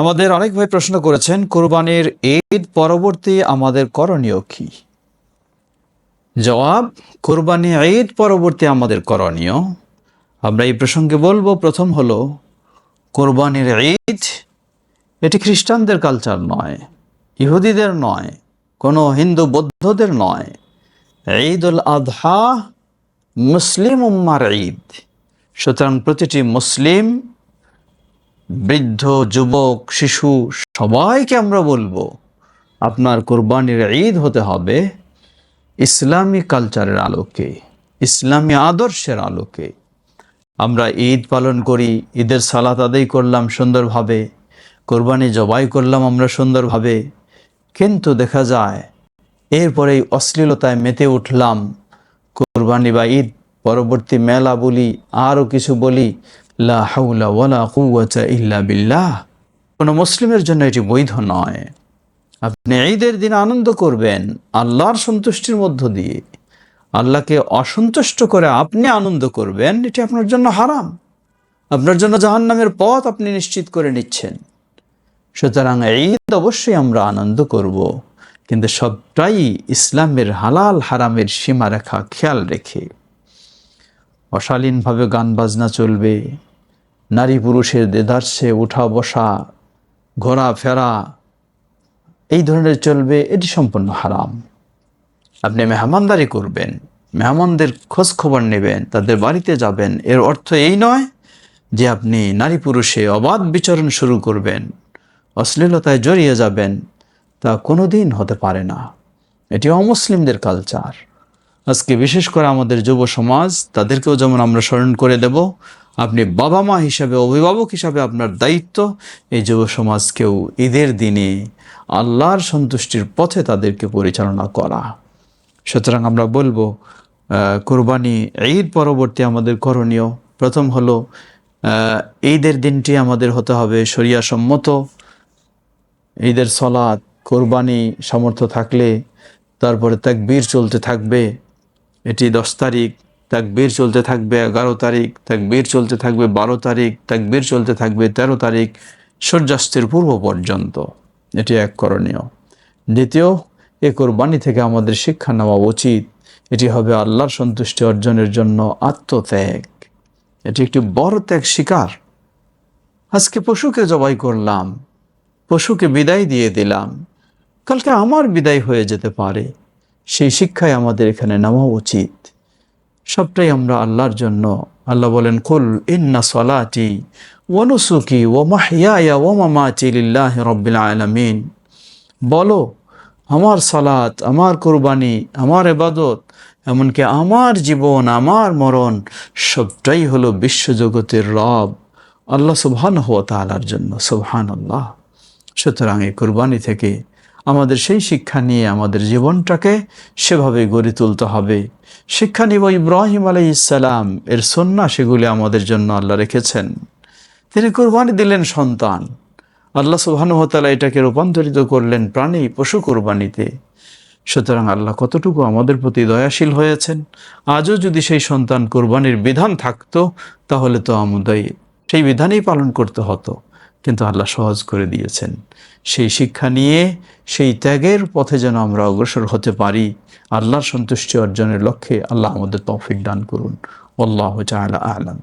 আমাদের অনেক ভাই প্রশ্ন করেছেন, কোরবানির ঈদ পরবর্তী আমাদের করণীয় কি? জবাব, কোরবানি ঈদ পরবর্তী আমাদের করণীয়। আমরা এই প্রসঙ্গে বলব, প্রথম হলো, কোরবানির ঈদ, এটি খ্রিস্টানদের কালচার নয়, ইহুদিদের নয়, কোনো হিন্দু বৌদ্ধদের নয়। ঈদ উল আধহা, মুসলিম উম্মার ঈদ। সুতরাং প্রতিটি মুসলিম বৃদ্ধ, যুবক, শিশু, সবাইকে আমরা বলব, আপনার কোরবানির ঈদ হতে হবে ইসলামী কালচারের আলোকে, ইসলামী আদর্শের আলোকে। আমরা ঈদ পালন করি, ঈদের সালাত আদায় করলাম সুন্দরভাবে, কোরবানি জবাই করলাম আমরা সুন্দরভাবে, কিন্তু দেখা যায়, এরপরে এই অশ্লীলতায় মেতে উঠলাম, কোরবানি বা ঈদ, পরবর্তী মেলা বলি, আরও কিছু বলি লা হাউলা ইল্লা বিল্লাহ। কোনো মুসলিমের জন্য এটি বৈধ নয়। আপনি ঈদের দিন আনন্দ করবেন আল্লাহর সন্তুষ্টির মধ্য দিয়ে। আল্লাহকে অসন্তুষ্ট করে আপনি আনন্দ করবেন, এটি আপনার জন্য হারাম। আপনার জন্য জাহান্নামের পথ আপনি নিশ্চিত করে নিচ্ছেন। সুতরাং ঈদ অবশ্যই আমরা আনন্দ করব, কিন্তু সবটাই ইসলামের হালাল হারামের সীমারেখা খেয়াল রেখে। অশালীনভাবে গান বাজনা চলবে নারী পুরুষের দেদার্সে উঠা বসা ঘোরা ফেরা, এই ধরনের চলবে, এটি সম্পূর্ণ হারাম। আপনি মেহমানদারি করবেন, মেহমানদের খোঁজ খবর নেবেন, তাদের বাড়িতে যাবেন, এর অর্থ এই নয় যে আপনি নারী পুরুষে অবাধ বিচরণ শুরু করবেন, অশ্লীলতায় জড়িয়ে যাবেন, তা কোনো দিন হতে পারে না। এটি অমুসলিমদের কালচার আজকে বিশেষ করে আমাদের যুব সমাজ, তাদেরকেও যেমন আমরা স্মরণ করে দেব আপনি বাবা মা হিসাবে, অভিভাবক হিসাবে আপনার দায়িত্ব এই যুব সমাজকেও ঈদের দিনে আল্লাহর সন্তুষ্টির পথে তাদেরকে পরিচালনা করা। সুতরাং আমরা বলব কোরবানি ঈদ পরবর্তী আমাদের করণীয়। প্রথম হলো ঈদের দিনটি আমাদের হতে হবে সম্মত ঈদের সলাৎ, কোরবানি সামর্থ্য থাকলে, তারপরে তাকবীর চলতে থাকবে। এটি দশ তারিখ তাকবীর চলতে থাকবে এগারো তারিখ, তাকবীর চলতে থাকবে বারো তারিখ, তাকবীর চলতে থাকবে তেরো তারিখ সূর্যাস্তের পূর্ব পর্যন্ত। এটি এক করণীয়। দ্বিতীয়, এ কোরবানি থেকে আমাদের শিক্ষা নেওয়া উচিত। এটি হবে আল্লাহর সন্তুষ্টি অর্জনের জন্য আত্মত্যাগ। এটি একটি বড় ত্যাগ শিকার। আজকে পশুকে জবাই করলাম, পশুকে বিদায় দিয়ে দিলাম। কালকে আমার বিদায় হয়ে যেতে পারে। সেই শিক্ষায় আমাদের এখানে নেওয়া উচিত। সবটাই আমরা আল্লাহর জন্য। আল্লাহ বলেন, কুল ইন্না সলাটি ওয়ানুসুকি ও মাহিয়া ও মামাতি লিল্লাহ রব্বিল আলামিন। বলো, আমার সালাত, আমার কোরবানি, আমার এবাদত এমনকি আমার জীবন, আমার মরণ, সবটাই হলো বিশ্বজগতের রব, আল্লাহ সুবহান হওয়া জন্য। সুবহান আল্লাহ সুতরাং এই কোরবানি থেকে আমাদের সেই শিক্ষা নিয়ে আমাদের জীবনটাকে সেভাবে গড়ে তুলতে হবে। শিক্ষা নিব ইব্রাহিম আলাই ইসালাম এর সন্না সেগুলি আমাদের জন্য আল্লাহ রেখেছেন। তিনি কোরবানি দিলেন সন্তান। আল্লাহ সুবাহানুহতালা এটাকে রূপান্তরিত করলেন প্রাণী পশু কোরবানিতে। সুতরাং আল্লাহ কতটুকু আমাদের প্রতি দয়াশীল হয়েছেন। আজও যদি সেই সন্তান কোরবানির বিধান থাকতো, তাহলে তো আমাদের সেই বিধানেই পালন করতে হতো। কিন্তু আল্লাহ সহজ করে দিয়েছেন। সেই শিক্ষা নিয়ে, সেই ত্যাগের পথে যেন আমরা অগ্রসর হতে পারি, আল্লাহর সন্তুষ্টি অর্জনের লক্ষ্যে আল্লাহ আমাদের তৌফিক দান করুন। আল্লাহ চাহ আলম।